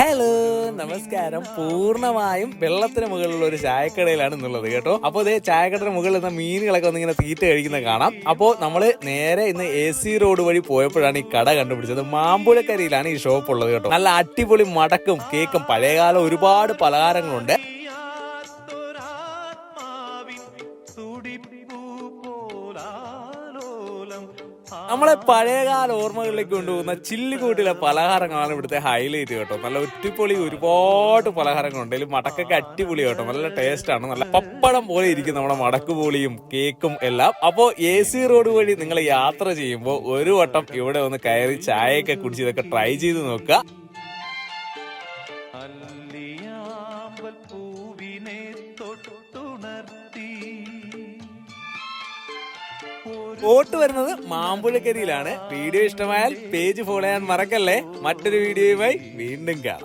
Hello നമസ്കാരം. പൂർണമായും വെള്ളത്തിന് മുകളിലുള്ള ഒരു ചായക്കടയിലാണ് ഇന്നുള്ളത് കേട്ടോ. അപ്പോൾ ഇതേ ചായക്കടയുടെ മുകളിൽ നിന്ന് മീനുകളൊക്കെ ഒന്ന് ഇങ്ങനെ തീറ്റ കഴിക്കുന്നത് കാണാം. അപ്പോൾ നമ്മൾ നേരെ ഇന്ന് എ സി റോഡ് വഴി പോയപ്പോഴാണ് ഈ കട കണ്ടുപിടിച്ചത്. മാമ്പുഴക്കരിയിലാണ് ഈ ഷോപ്പ് ഉള്ളത് കേട്ടോ. നല്ല അടിപൊളി മടക്കും കേക്കും പഴയകാല ഒരുപാട് പലഹാരങ്ങളുണ്ട്. നമ്മളെ പഴയകാല ഓർമ്മകളിലേക്ക് കൊണ്ടുപോകുന്ന ചില്ലുകൂട്ടിലെ പലഹാരങ്ങളാണ് ഇവിടുത്തെ ഹൈലൈറ്റ് കേട്ടോ. നല്ല ഒറ്റപ്പൊളി ഒരുപാട് പലഹാരങ്ങളുണ്ട്. അതിൽ മടക്കൊക്കെ അടിപൊളി കേട്ടോ. നല്ല ടേസ്റ്റ് ആണ്. നല്ല പപ്പടം പോലെ ഇരിക്കും നമ്മുടെ മടക്കുപൊളിയും കേക്കും എല്ലാം. അപ്പോൾ എ സി റോഡ് വഴി നിങ്ങൾ യാത്ര ചെയ്യുമ്പോൾ ഒരു വട്ടം ഇവിടെ ഒന്ന് കയറി ചായയൊക്കെ കുടിച്ച് ഇതൊക്കെ ട്രൈ ചെയ്ത് നോക്കുക. വോട്ട് വരുന്നത് മാമ്പുഴക്കരിയിലാണ് വീഡിയോ ഇഷ്ടമായാൽ പേജ് ഫോളോ ചെയ്യാൻ മറക്കല്ലേ? മറ്റൊരു വീഡിയോയുമായി വീണ്ടും കാണാം.